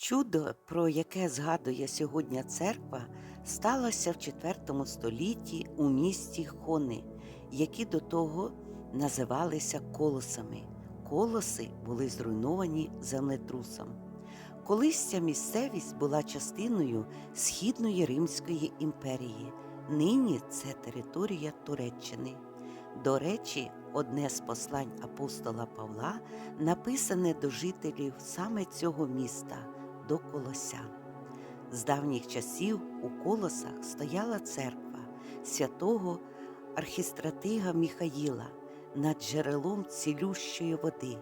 Чудо, про яке згадує сьогодні церква, сталося в IV столітті у місті Хони, які до того називалися колосами. Колоси були зруйновані землетрусом. Колись ця місцевість була частиною Східної Римської імперії. Нині це територія Туреччини. До речі, одне з послань апостола Павла написане до жителів саме цього міста, до Колосян. З давніх часів у колосах стояла церква святого архістратига Міхаїла над джерелом цілющої води.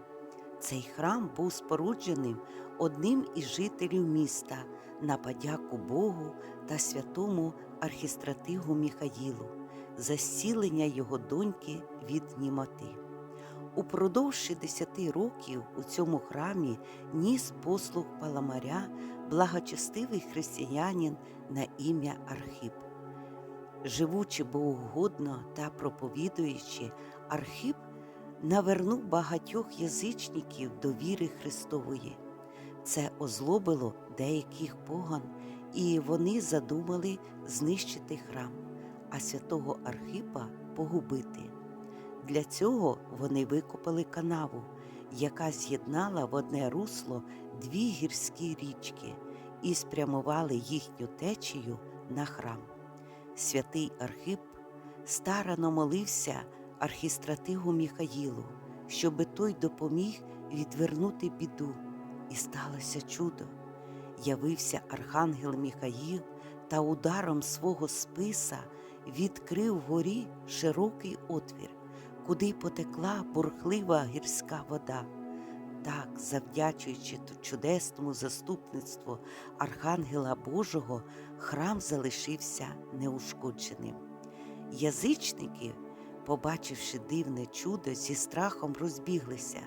Цей храм був спорудженим одним із жителів міста на подяку Богу та святому архістратигу Міхаїлу за зцілення його доньки від німоти. Упродовж 60 років у цьому храмі ніс послуг паламаря благочестивий християнин на ім'я Архип. Живучи богоугодно та проповідуючи, Архип навернув багатьох язичників до віри Христової. Це озлобило деяких поган, і вони задумали знищити храм, а святого Архипа погубити. Для цього вони викопали канаву, яка з'єднала в одне русло дві гірські річки і спрямували їхню течію на храм. Святий Архип старано молився архістратигу Міхаїлу, щоби той допоміг відвернути біду, і сталося чудо. Явився архангел Міхаїл та ударом свого списа відкрив вгорі широкий отвір, куди потекла бурхлива гірська вода. Так, завдячуючи чудесному заступництву Архангела Божого, храм залишився неушкодженим. Язичники, побачивши дивне чудо, зі страхом розбіглися.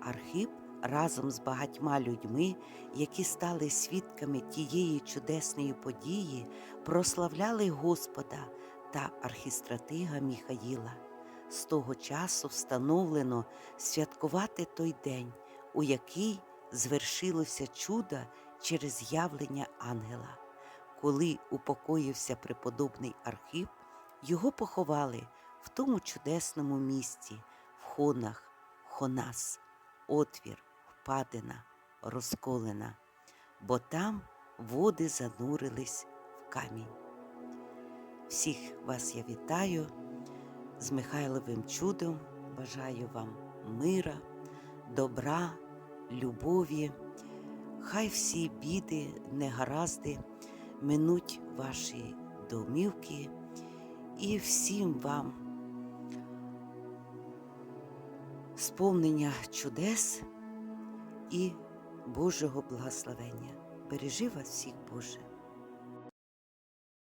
Архип разом з багатьма людьми, які стали свідками тієї чудесної події, прославляли Господа та архістратига Міхаїла. З того часу встановлено святкувати той день, у який звершилося чудо через явлення ангела. Коли упокоївся преподобний Архип, його поховали в тому чудесному місці, в хонах, хонас, отвір, впадина, розколена, бо там води занурились в камінь. Всіх вас я вітаю з Михайловим чудом. Бажаю вам мира, добра, любові. Хай всі біди, негаразди минуть ваші домівки і всім вам сповнення чудес і Божого благословення. Бережи вас всіх, Боже.